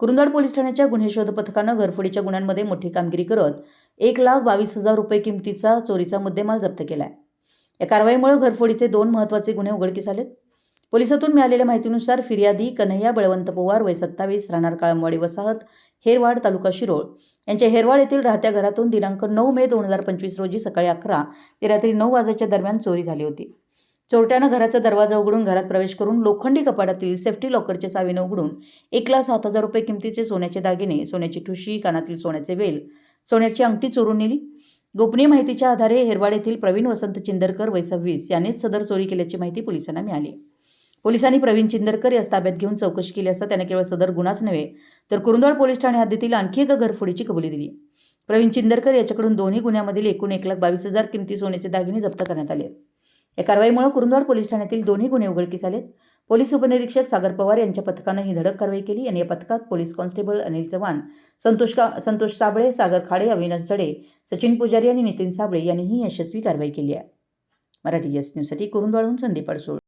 Kurundwad police ठाण्याच्या गुन्हे शोध पथकानं घरफोडीच्या गुन्ह्यांमध्ये मोठी कामगिरी करत एक लाख बावीस हजार रुपये किमतीचा चोरीचा मुद्देमाल जप्त केला आहे या कारवाईमुळे घरफोडीचे दोन महत्त्वाचे गुन्हे उघडकीस आलेत. पोलिसातून मिळालेल्या माहितीनुसार फिर्यादी कन्हैया बळवंत पवार वय सत्तावीस राहणार काळमवाडी वसाहत हेरवाड तालुका शिरोळ. यांच्या हेरवाड येथील राहत्या घरातून दिनांक नऊ मे दोन हजार पंचवीस रोजी सकाळी अकरा ते रात्री नऊ वाजेच्या दरम्यान चोरी झाली होती. चोरट्यानं घराचा दरवाजा उघडून घरात प्रवेश करून लोखंडी कपाटातील सेफ्टी लॉकरचे चावीने उघडून एक लाख सात हजार रुपये किमतीचे सोन्याचे दागिने सोन्याची ठुशी कानातील सोन्याचे वेल सोन्याची अंगठी चोरून नेली. गोपनीय माहितीच्या आधारे हेरवाड येथील प्रवीण वसंत चिंदरकर वय सव्वीस यानेच सदर चोरी केल्याची माहिती पोलिसांना मिळाली. पोलिसांनी प्रवीण चिंदरकर यास ताब्यात घेऊन चौकशी केली असता त्याने केवळ सदर गुन्हाच नव्हे तर कुरुंदवाड पोलीस ठाणे हद्दीतील आणखी एका घरफोडीची कबुली दिली. प्रवीण चिंदरकर याच्याकडून दोन्ही गुन्ह्यामधील एकूण एक लाख बावीस हजार किमती सोन्याचे दागिने जप्त करण्यात आले या कारवाईमुळे कुरुंदवाड पोलीस ठाण्यातील दोन्ही गुन्हे उघडकीस आलेत. पोलीस उपनिरीक्षक सागर पवार यांच्या पथकानं ही धडक कारवाई केली आणि या पथकात पोलीस कॉन्स्टेबल अनिल चव्हाण संतोष का संतोष साबळे सागर खाडे अविनाश जडे सचिन पुजारी आणि नितीन साबळे यांनी ही यशस्वी कारवाई केली आहे. मराठी यस न्यूजसाठी कुरुंदवाडहून संदीप अडसूळ.